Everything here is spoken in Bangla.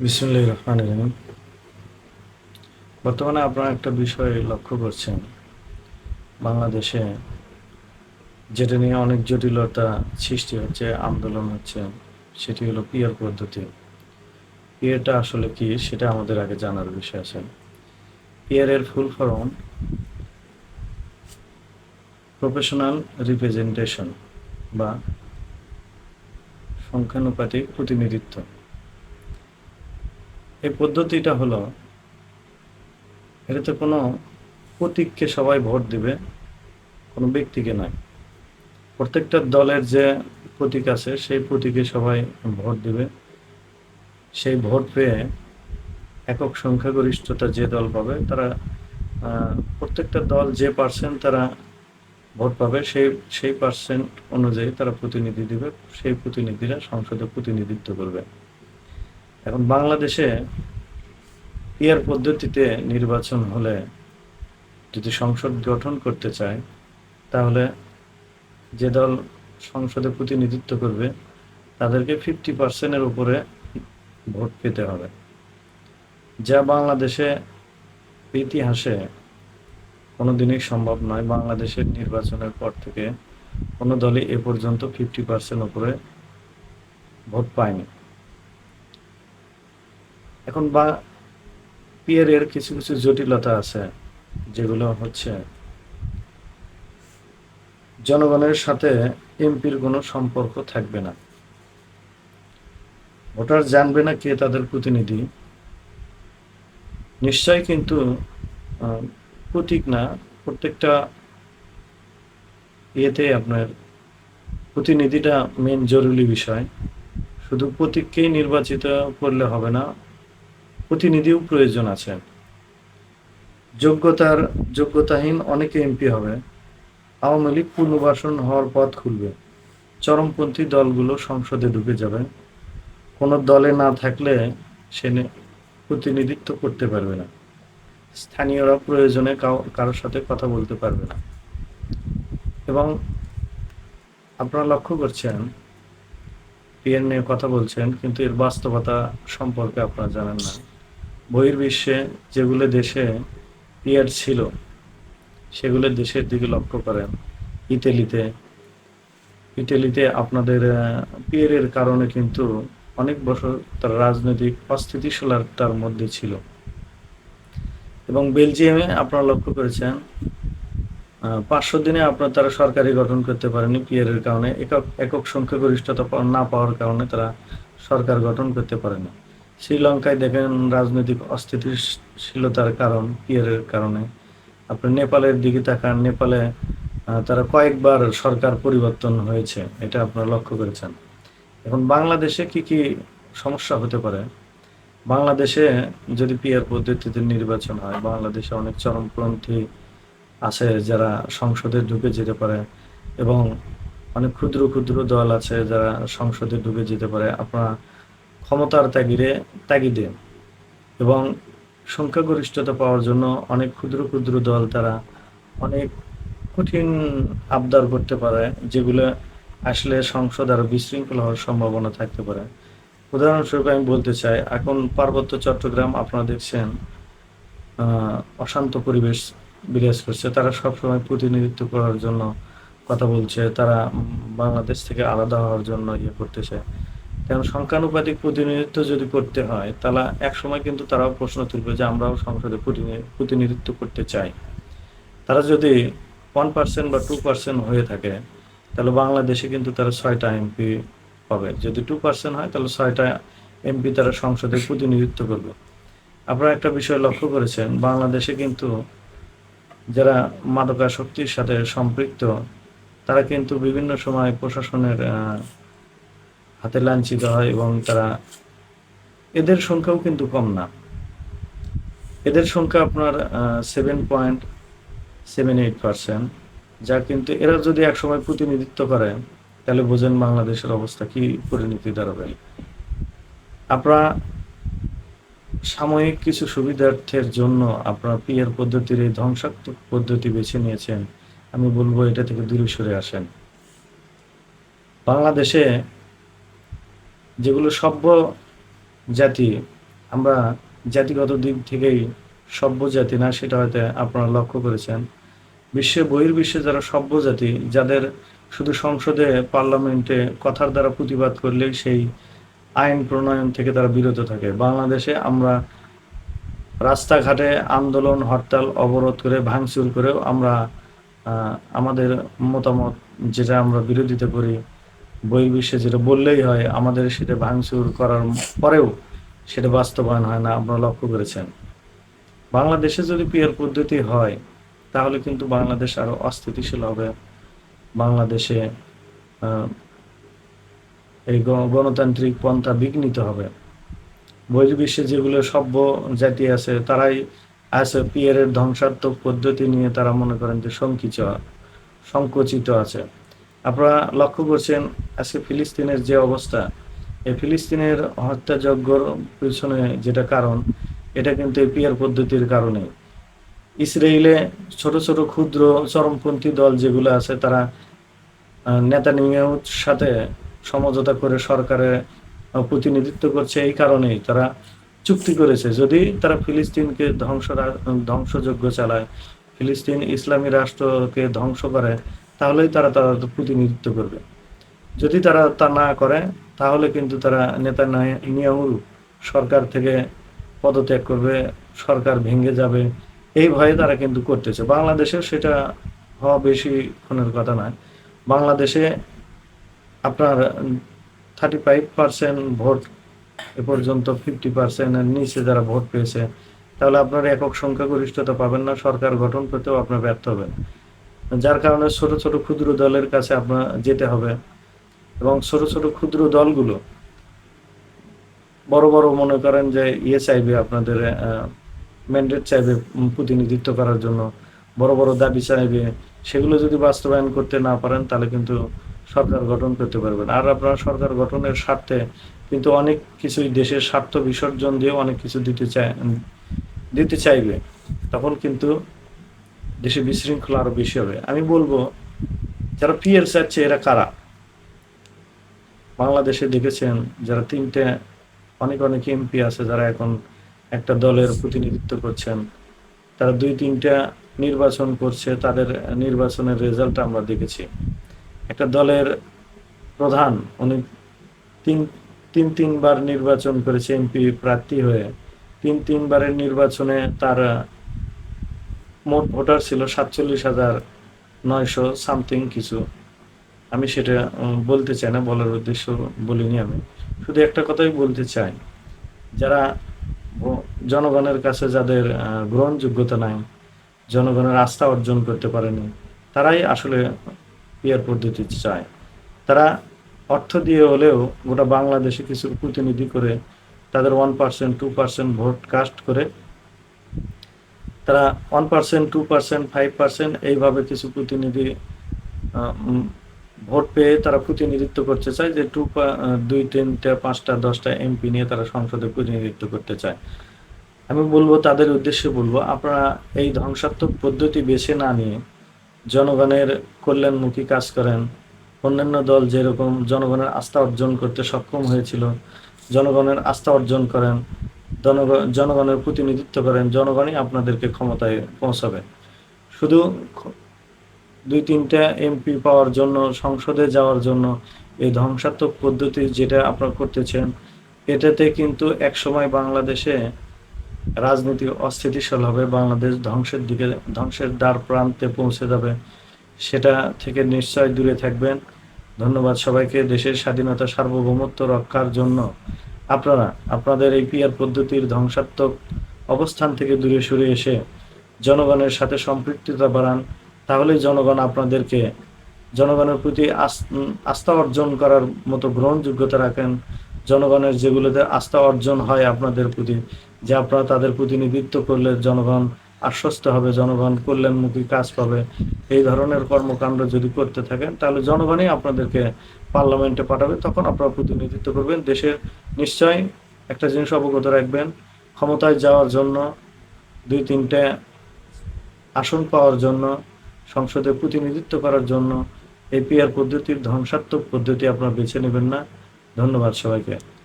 বিসমুল্লাহ রহমান রহিম। বর্তমানে আপনারা একটা বিষয় লক্ষ্য করছেন। বাংলাদেশে যেটা নিয়ে অনেক জটিলতা সৃষ্টি হচ্ছে, আন্দোলন হচ্ছে, সেটি হলো পিয়ার পদ্ধতি। পিয়ারটা আসলে কি সেটা আমাদের আগে জানার বিষয় আছে। পিয়ারের ফুল ফর্ম প্রফেশনাল রিপ্রেজেন্টেশন বা সংখ্যানুপাতিক প্রতিনিধিত্ব। এই পদ্ধতিটা হলো, এটাতে কোনো প্রতীককে সবাই ভোট দিবে, কোনো ব্যক্তিকে নয়। প্রত্যেকটা দলের যে প্রতীক আছে, সেই প্রতীকে সবাই ভোট দিবে। সেই ভোট পেয়ে একক সংখ্যাগরিষ্ঠতা যে দল পাবে, তারা প্রত্যেকটা দল যে পার্সেন্ট তারা ভোট পাবে, সেই সেই পার্সেন্ট অনুযায়ী তারা প্রতিনিধি দিবে। সেই প্রতিনিধিরা সংসদে প্রতিনিধিত্ব করবে। এখন বাংলাদেশে ইয়ার পদ্ধতিতে নির্বাচন হলে যদি সংসদ গঠন করতে চায়, তাহলে যে দল সংসদে প্রতিনিধিত্ব করবে, তাদেরকে ফিফটি পার্সেন্টের উপরে ভোট পেতে হবে। যা বাংলাদেশে ইতিহাসে কোনোদিনই সম্ভব নয়। বাংলাদেশের নির্বাচনের পর থেকে কোনো দলই এ পর্যন্ত ফিফটি পার্সেন্ট উপরে ভোট পায়নি। এখন বা পিয়ারের কিছু কিছু জটিলতা আছে, যেগুলো হচ্ছে জনগণের সাথে এমপির কোনো সম্পর্ক থাকবে না। ভোটার জানবে না কে তাদের প্রতিনিধি। নিশ্চয় কিন্তু প্রতীক না, প্রত্যেকটা ইয়েতে আপনার প্রতিনিধিটা মেন জরুরি বিষয়। শুধু প্রতীককেই নির্বাচিত করলে হবে না প্রতিনিধিও প্রয়োজন আছে। যোগ্যতার যোগ্যতাহীন অনেকে এমপি হবে। আওয়ামী লীগ পুনর্বাসন হওয়ার পথ খুলবে। চরমপন্থী দলগুলো সংসদে ঢুকে যাবে। কোনো দলে না থাকলে সে প্রতিনিধিত্ব করতে পারবে না। স্থানীয়রা প্রয়োজনে কারোর সাথে কথা বলতে পারবে না। এবং আপনারা লক্ষ্য করছেন পিএন নিয়ে কথা বলছেন, কিন্তু এর বাস্তবতা সম্পর্কে আপনারা জানেন না। বহির্বিশ্বে যেগুলো দেশে পিয়ার ছিল, সেগুলো দেশের দিকে লক্ষ্য করেন। ইতালিতে ইতালিতে আপনাদের পিয়ারের কারণে কিন্তু অনেক বছর তার রাজনৈতিক অস্থিতিশীলতার মধ্যে ছিল। এবং বেলজিয়ামে আপনারা লক্ষ্য করেছেন পাঁচশো দিনে আপনার তারা সরকারি গঠন করতে পারেনি পিয়ারের কারণে। একক একক সংখ্যাগরিষ্ঠতা না পাওয়ার কারণে তারা সরকার গঠন করতে পারেনি। শ্রীলঙ্কায় দেখেন রাজনৈতিক অস্থিতিশীলতার কারণ পিয়ারের কারণে। আপনি নেপালের দিকে তাকান, নেপালে তারা কয়েকবার সরকার পরিবর্তন হয়েছে, এটা আপনারা লক্ষ্য করেছেন। এখন বাংলাদেশে কি কি সমস্যা হতে পারে? বাংলাদেশে যদি পিয়ার পদ্ধতিতে নির্বাচন হয়, বাংলাদেশে অনেক চরমপন্থী আছে যারা সংসদে ঢুকে যেতে পারে এবং অনেক ক্ষুদ্র ক্ষুদ্র দল আছে যারা সংসদে ঢুকে যেতে পারে। আপনারা ক্ষমতার তাগিরে তাগিদে এবং সংখ্যাগরিষ্ঠতা পাওয়ার জন্য অনেক ক্ষুদ্র ক্ষুদ্র দল তারা অনেক কঠিন আবদার করতে পারে, যেগুলো আসলে সংসদ আরও বিশৃঙ্খল হওয়ার সম্ভাবনা থাকতে পারে। উদাহরণস্বরূপ আমি বলতে চাই, এখন পার্বত্য চট্টগ্রাম আপনারা দেখছেন অশান্ত পরিবেশ বিরাজ করছে। তারা সবসময় প্রতিনিধিত্ব করার জন্য কথা বলছে, তারা বাংলাদেশ থেকে আলাদা হওয়ার জন্য ইয়ে করতেছে কারণ সংখ্যানুপাতিক প্রতিনিধিত্ব যদি করতে হয়, তাহলে এক সময় কিন্তু তারাও প্রশ্ন তুলবে যে আমরাও সংসদে প্রতিনি- প্রতিনিধিত্ব করতে চাই। তারা যদি ওয়ান পার্সেন্ট বা টু পার্সেন্ট হয়ে থাকে, তাহলে বাংলাদেশে কিন্তু তারা ছয়টা এমপি পাবে। যদি টু পার্সেন্ট হয়, তাহলে ছয়টা এমপি তারা সংসদে প্রতিনিধিত্ব করবে। আপনারা একটা বিষয় লক্ষ্য করেছেন, বাংলাদেশে কিন্তু যারা মাদকাসক্তির সাথে সম্পৃক্ত, তারা কিন্তু বিভিন্ন সময় প্রশাসনের হাতে লাঞ্ছিত হয় এবং তারা এদের সংখ্যাও কিন্তু কম না। এদের সংখ্যা আপনার seven point seven eight percent যা কিন্তু এরা যদি একসময় প্রতিনিধিত্ব করে, তাহলে বোঝেন বাংলাদেশের অবস্থা কি পরিণতি দাঁড়াবে। আপনারা সাময়িক কিছু সুবিধার্থের জন্য আপনারা পিয়ার পদ্ধতির এই ধ্বংসাত্মক পদ্ধতি বেছে নিয়েছেন, আমি বলব এটা থেকে দূরে সরে আসেন। বাংলাদেশে যেগুলো সভ্য জাতি, আমরা জাতিগত দিক থেকেই সভ্য জাতি না, সেটা হয়তো আপনারা লক্ষ্য করেছেন। বিশ্বে বহির্বিশ্বে যারা সভ্য জাতি, যাদের শুধু সংসদে, পার্লামেন্টে কথার দ্বারা প্রতিবাদ করলেই সেই আইন প্রণয়ন থেকে তারা বিরত থাকে। বাংলাদেশে আমরা রাস্তাঘাটে আন্দোলন, হরতাল, অবরোধ করে, ভাঙচুর করেও আমরা আমাদের মতামত যেটা আমরা বিরোধিতা করি বহির্বিশ্বে যেটা বললেই হয়, আমাদের সেটা ভাঙচুর করার পরেও সেটা বাস্তবায়ন হয় না, আপনারা লক্ষ্য করেছেন। বাংলাদেশে যদি পিয়ার পদ্ধতি হয়, তাহলে কিন্তু বাংলাদেশ আরও অস্থিতিশীল হবে। বাংলাদেশে এই গণতান্ত্রিক পন্থা বিঘ্নিত হবে। বহির্বিশ্বে যেগুলো সভ্য জাতি আছে, তারাই আছে পিয়ারের ধ্বংসাত্মক পদ্ধতি নিয়ে তারা মনে করেন যে শঙ্কিত, সংকুচিত আছে। আপনারা লক্ষ্য করছেন আজকে ফিলিস্তিনের যে অবস্থা, এই ফিলিস্তিনের হত্যাযজ্ঞর পিছনে যেটা কারণ, এটা কিন্তু এই পিয়ার পদ্ধতির কারণে। ইসরায়েলে ছোট ছোট ক্ষুদ্র চরমপন্থী দল যেগুলো আছে, তারা নেতা নেতানিয়াহুর সাথে সমঝোতা করে সরকারে প্রতিনিধিত্ব করছে এই কারণেই তারা চুক্তি করেছে। যদি তারা ফিলিস্তিনকে ধ্বংস ধ্বংসযজ্ঞ চালায়, ফিলিস্তিন ইসলামী রাষ্ট্রকে ধ্বংস করে, তাহলেই তারা তারা প্রতিনিধিত্ব করবে। যদি তারা তা না করে, তাহলে কিন্তু তারা নেতা নিয়াহু সরকার থেকে পদত্যাগ করবে, সরকার ভেঙে যাবে। এই ভয়ে তারা কিন্তু করতেছে। বাংলাদেশেও সেটা হওয়া বেশি ক্ষণের কথা নয়। বাংলাদেশে আপনার থার্টি ফাইভ পার্সেন্ট ভোট এ পর্যন্ত ফিফটি পার্সেন্টের নিচে যারা ভোট পেয়েছে, তাহলে আপনার একক সংখ্যাগরিষ্ঠতা পাবেন না, সরকার গঠন করতেও আপনার ব্যর্থ হবেন যার কারণে ছোট ছোট ক্ষুদ্র দলের কাছে আপনার যেতে হবে। এবং ছোট ছোট ক্ষুদ্র দলগুলো বড় বড় মনে করেন যে ইয়ে চাইবে আপনাদের ম্যান্ডেট চাইবে প্রতিনিধিত্ব করার জন্য, বড় বড় দাবি চাইবে, সেগুলো যদি বাস্তবায়ন করতে না পারেন তাহলে কিন্তু সরকার গঠন করতে পারবেন আর আপনারা সরকার গঠনের স্বার্থে কিন্তু অনেক কিছুই দেশের স্বার্থ বিসর্জন দিয়ে অনেক কিছু দিতে চায়, দিতে চাইবে, তখন কিন্তু দেশে বিশৃঙ্খলা আরও বেশি হবে। আমি বলব, যারা পিএল চাচ্ছে এরা কারা? বাংলাদেশে দেখেছেন যারা তিনটে, অনেক অনেক এমপি আছে যারা এখন একটা দলের প্রতিনিধিত্ব করছেন। তারা দুই তিনটা নির্বাচন করছে, তাদের নির্বাচনের রেজাল্ট আমরা দেখেছি। একটা দলের প্রধান, উনি তিন তিন তিনবার নির্বাচন করেছে এমপি প্রার্থী হয়ে। তিন তিনবারের নির্বাচনে তার, মোট ভোটার ছিল সাতচল্লিশ হাজার নয়শো সামথিং কিছু। আমি সেটা বলতে চাই না, বলার উদ্দেশ্য বলিনি আমি। শুধু একটা কথাই বলতে চাই। যারা জনগণের কাছে যাদের গ্রহণযোগ্যতা নাই, জনগণের আস্থা অর্জন করতে পারেনি, তারাই আসলে পিয়ার পদ্ধতি চায়। তারা অর্থ দিয়ে হলেও গোটা বাংলাদেশে কিছু প্রতিনিধি করে তাদের one percent two percent vote cast করে তারা one percent two percent five percent এইভাবে কিছু প্রতিনিধি ভোট পেয়ে তারা প্রতিনিধিত্ব করতে চায়, যে টু দুই তিনটা, পাঁচটা, দশটা এমপি নিয়ে তারা সংসদে প্রতিনিধিত্ব করতে চায়। আমি বলব, তাদের উদ্দেশ্যে বলব, আপনারা এই ধ্বংসাত্মক পদ্ধতি বেছে না নিয়ে জনগণের কল্যাণমুখী কাজ করেন। অন্যান্য দল যেরকম জনগণের আস্থা অর্জন করতে সক্ষম হয়েছিল, জনগণের আস্থা অর্জন করেন জনগণ জনগণের প্রতিনিধিত্ব করেন, জনগণই আপনাদেরকে ক্ষমতায় পৌঁছাবে। শুধু দুই তিনটা এমপি পাওয়ার জন্য, সংসদে যাওয়ার জন্য এই ধ্বংসাত্মক পদ্ধতি যেটা আপনারা করতেছেন, এটাতে কিন্তু একসময় বাংলাদেশে রাজনীতি অস্থিতিশীল হবে, বাংলাদেশ ধ্বংসের দিকে, ধ্বংসের দ্বার প্রান্তে পৌঁছে যাবে, সেটা থেকে নিশ্চয় দূরে থাকবেন। ধন্যবাদ সবাইকে, দেশের স্বাধীনতা সার্বভৌমত্ব রক্ষার জন্য। আপনারা, আপনাদের এই পিয়ার পদ্ধতির ধ্বংসাত্মক অবস্থান থেকে দূরে সরে এসে জনগণের সাথে সম্পৃক্ততা বাড়ান তাহলেই জনগণ আপনাদেরকে জনগণের প্রতি আস- আস্থা অর্জন করার মতো গ্রহণযোগ্যতা রাখেন। জনগণের যেগুলোতে আস্থা অর্জন হয় আপনাদের প্রতি, যে আপনারা তাদের প্রতিনিধিত্ব করলে জনগণ আশ্বস্ত হবে, জনগণ কল্যাণমুখী কাজ পাবে। এই ধরনের কর্মকাণ্ড যদি করতে থাকেন, তাহলে জনগণই আপনাদেরকে পার্লামেন্টে পাঠাবে। তখন আপনারা প্রতিনিধিত্ব করবেন। দেশের নিশ্চয় একটা জিনিস অবগত রাখবেন, ক্ষমতায় যাওয়ার জন্য দুই তিনটে আসন পাওয়ার জন্য সংসদে প্রতিনিধিত্ব করার জন্য এপিআর পদ্ধতির ধ্বংসাত্মক পদ্ধতি আপনারা বেছে নেবেন না। ধন্যবাদ সবাইকে।